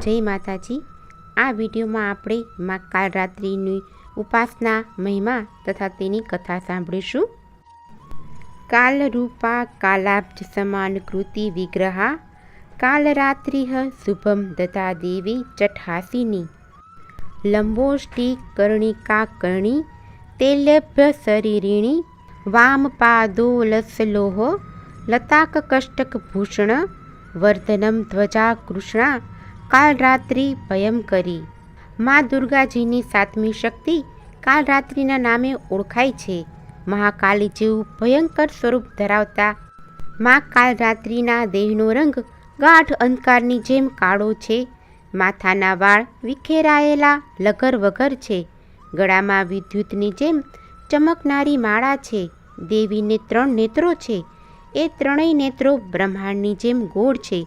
જય માતાજી. આ વિડીયોમાં આપણે મા કાલરાત્રિની ઉપાસના, મહિમા તથા તેની કથા સાંભળીશું. કાલરૂપા કાલાબ્જ સમાન કૃતિ વિગ્રહા, કાલરાત્રિહ શુભમ દતા દેવી ચઠાસીની. લંબોષ્ટી કર્ણિકા કર્ણી, તેલભ્ય શરીરિણી, વામ લતાક કષ્ટક ભૂષણ, વર્ધનમ ધ્વજા કૃષ્ણા કાલરાત્રિ ભયંકરી મા દુર્ગાજીની સાતમી શક્તિ કાલરાત્રિના નામે ઓળખાય છે. મહાકાલી જેવું ભયંકર સ્વરૂપ ધરાવતા મા કાલરાત્રિના દેહનો રંગ ગાઢ અંધકારની જેમ કાળો છે. માથાના વાળ વિખેરાયેલા લગર વગર છે. ગળામાં વિદ્યુતની જેમ ચમકનારી માળા છે. દેવીને ત્રણ નેત્રો છે. એ ત્રણેય નેત્રો બ્રહ્માંડની જેમ ગોળ છે.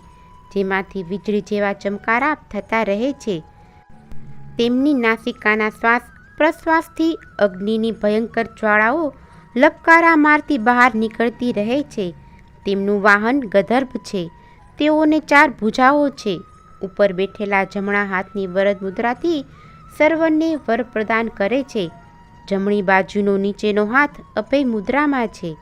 જેમાંથી વીજળી જેવા ચમકારા થતા રહે છે. તેમની નાસિકાના શ્વાસ, પ્રશ્વાસથી અગ્નિની ભયંકર જ્વાળાઓ લપકારા મારતી બહાર નીકળતી રહે છે. તેમનું વાહન ગધર્ભ છે. તેઓને ચાર ભુજાઓ છે. ઉપર બેઠેલા જમણા હાથની વરદ મુદ્રાથી સર્વને વર પ્રદાન કરે છે. જમણી બાજુનો નીચેનો હાથ અભય મુદ્રામાં છે.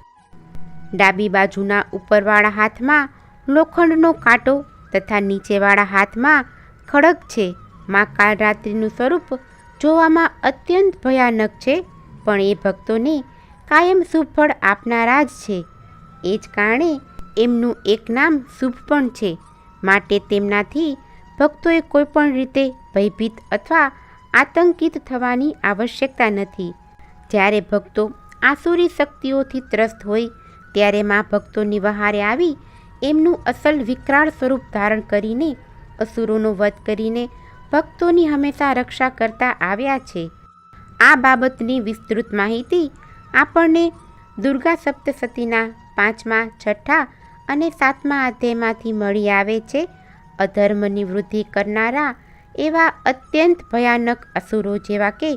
ડાબી બાજુના ઉપરવાળા હાથમાં લોખંડનો કાંટો તથા નીચેવાળા હાથમાં ખડક છે. મા કાળરાત્રિનું સ્વરૂપ જોવામાં અત્યંત ભયાનક છે, પણ એ ભક્તોને કાયમ સુફળ આપનારા જ છે. એ જ કારણે એમનું એક નામ શુભ પણ છે. માટે તેમનાથી ભક્તોએ કોઈપણ રીતે ભયભીત અથવા આતંકિત થવાની આવશ્યકતા નથી. જ્યારે ભક્તો આસુરી શક્તિઓથી ત્રસ્ત હોય, ત્યારે મા ભક્તોની વહારે આવી એમનું અસલ વિકરાળ સ્વરૂપ ધારણ કરીને, અસુરોનો વધ કરીને ભક્તોની હંમેશા રક્ષા કરતા આવ્યા છે. આ બાબતની વિસ્તૃત માહિતી આપણને દુર્ગા સપ્તસતીના પાંચમા, છઠ્ઠા અને સાતમા અધ્યાયમાંથી મળી આવે છે. અધર્મની વૃદ્ધિ કરનારા એવા અત્યંત ભયાનક અસુરો જેવા કે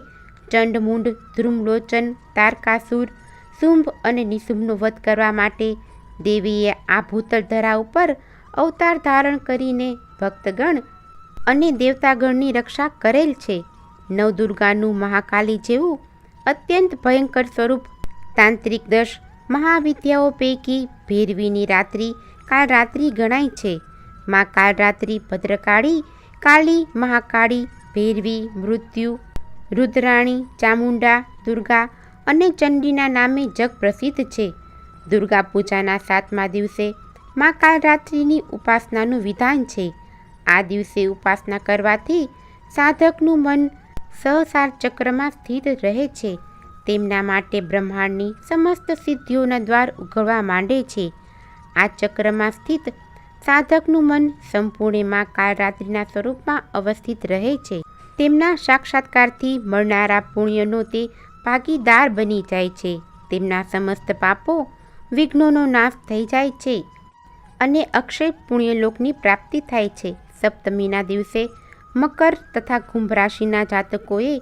ચંડમુંડ, ધ્રુમલોચન, તારકાસુર, શુંભ અને નિશુંભનો વધ કરવા માટે દેવીએ આ ભૂતળ ધરા ઉપર અવતાર ધારણ કરીને ભક્તગણ અને દેવતાગણની રક્ષા કરેલ છે. નવદુર્ગાનું મહાકાલી જેવું અત્યંત ભયંકર સ્વરૂપ તાંત્રિક દશ મહાવિદ્યાઓ પૈકી ભેરવીની રાત્રિ કાલરાત્રિ ગણાય છે. મા કાલરાત્રિ ભદ્રકાળી કાળી મહાકાળી, ભેરવી, મૃત્યુ, રુદ્રાણી, ચામુંડા, દુર્ગા અને ચંડીના નામે જગ પ્રસિદ્ધ છે. દુર્ગા પૂજાના સાતમા દિવસે મા કાલરાત્રિની ઉપાસનાનું વિધાન છે. આ દિવસે ઉપાસના કરવાથી સાધકનું મન સહસાર ચક્રમાં સ્થિત રહે છે. તેમના માટે બ્રહ્માંડની સમસ્ત સિદ્ધિઓના દ્વાર ઉઘડવા માંડે છે. આ ચક્રમાં સ્થિત સાધકનું મન સંપૂર્ણ મા કાલરાત્રિના સ્વરૂપમાં અવસ્થિત રહે છે. તેમના સાક્ષાત્કારથી મળનારા પુણ્યનો તે ભાગીદાર બની જાય છે. તેમના સમસ્ત પાપો વિઘ્નોનો નાશ થઈ જાય છે અને અક્ષય પુણ્યલોકની પ્રાપ્તિ થાય છે. સપ્તમીના દિવસે મકર તથા કુંભ રાશિના જાતકોએ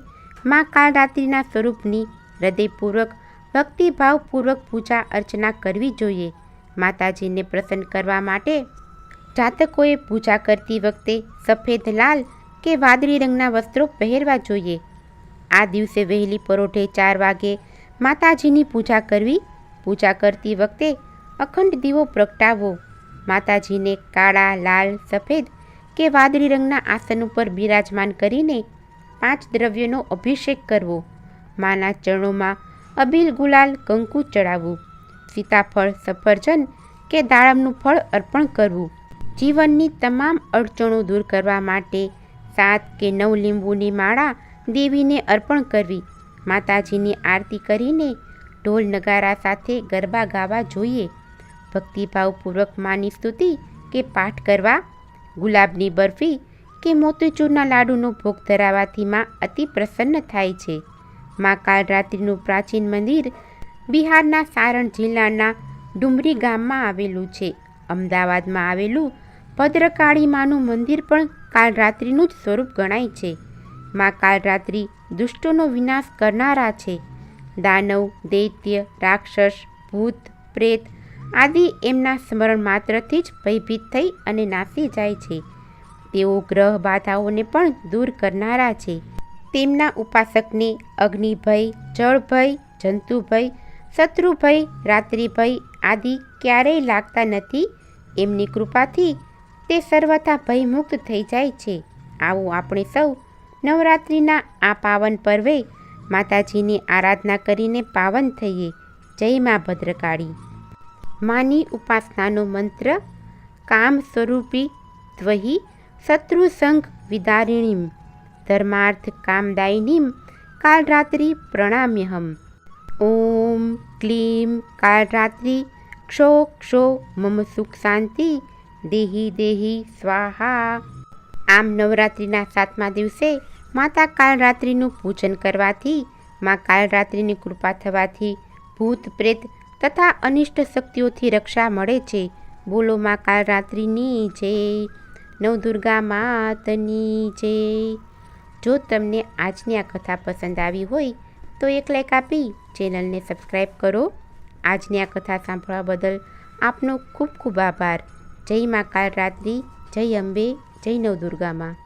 મા કાળરાત્રિના સ્વરૂપની હૃદયપૂર્વક, ભક્તિભાવપૂર્વક પૂજા અર્ચના કરવી જોઈએ. માતાજીને પ્રસન્ન કરવા માટે જાતકોએ પૂજા કરતી વખતે સફેદ લાલ કે વાદળી રંગના વસ્ત્રો પહેરવા જોઈએ. આ દિવસે વહેલી પરોઢે ચાર વાગે માતાજીની પૂજા કરવી પૂજા કરતી વખતે અખંડ દીવો પ્રગટાવો. માતાજીને કાળા, લાલ, સફેદ કે વાદળી રંગના આસન ઉપર બિરાજમાન કરીને પાંચ દ્રવ્યોનો અભિષેક કરવો. માના ચરણોમાં અબીલ ગુલાલ કંકુ ચડાવવું. સીતાફળ, સફરજન કે દાડમનું ફળ અર્પણ કરવું. જીવનની તમામ અડચણો દૂર કરવા માટે સાત કે નવ લીંબુની માળા દેવીને અર્પણ કરવી. માતાજીની આરતી કરીને ઢોલ નગારા સાથે ગરબા ગાવા જોઈએ. ભક્તિભાવપૂર્વક માની સ્તુતિ કે પાઠ કરવા, ગુલાબની બરફી કે મોતીચૂરના લાડુનો ભોગ ધરાવાથી માં અતિ પ્રસન્ન થાય છે. મા કાલરાત્રિનું પ્રાચીન મંદિર બિહારના સારણ જિલ્લાના ડુમરી ગામમાં આવેલું છે. અમદાવાદમાં આવેલું ભદ્રકાળી માનું મંદિર પણ કાલરાત્રિનું જ સ્વરૂપ ગણાય છે. માં કાલરાત્રિ દુષ્ટોનો વિનાશ કરનારા છે. દાનવ, દૈત્ય, રાક્ષસ, ભૂત, પ્રેત આદિ એમના સ્મરણ માત્રથી જ ભયભીત થઈ અને નાસી જાય છે. તેઓ ગ્રહ બાધાઓને પણ દૂર કરનારા છે. તેમના ઉપાસકને અગ્નિભય, જળભય, જંતુભય, શત્રુભય, રાત્રિભય આદિ ક્યારેય લાગતા નથી. એમની કૃપાથી તે સર્વથા ભયમુક્ત થઈ જાય છે. આવો આપણે સૌ નવરાત્રિના આ પાવન પર્વે માતાજીની આરાધના કરીને પાવન થઈએ. જય મા ભદ્રકાળી. માની ઉપાસનાનો મંત્ર, કામ સ્વરૂપી ધ્વહી શત્રુસંઘ વિદારિણીમ, ધર્માર્થ કામદાયિનીમ, કાલરાત્રિ પ્રણામ્યહમ. ઓમ ક્લીમ કાલરાત્રિ, ક્ષો ક્ષો મમ સુખ શાંતિ, દેહી દેહી સ્વાહા. આમ નવરાત્રિના સાતમા દિવસે માતા કાલરાત્રિનું પૂજન કરવાથી, મા કાલરાત્રિની કૃપા થવાથી ભૂત, પ્રેત તથા અનિષ્ટ શક્તિઓથી રક્ષા મળે છે. બોલો મા કાલરાત્રિની જય. નવદુર્ગા માતની જય. જો તમને આજની આ કથા પસંદ આવી હોય, તો એક લાઈક આપી, ચેનલને સબસ્ક્રાઈબ કરો. આજની આ કથા સાંભળવા બદલ આપનો ખૂબ ખૂબ આભાર. જય મા કાલરાત્રિ જય અંબે, જય નવદુર્ગામાં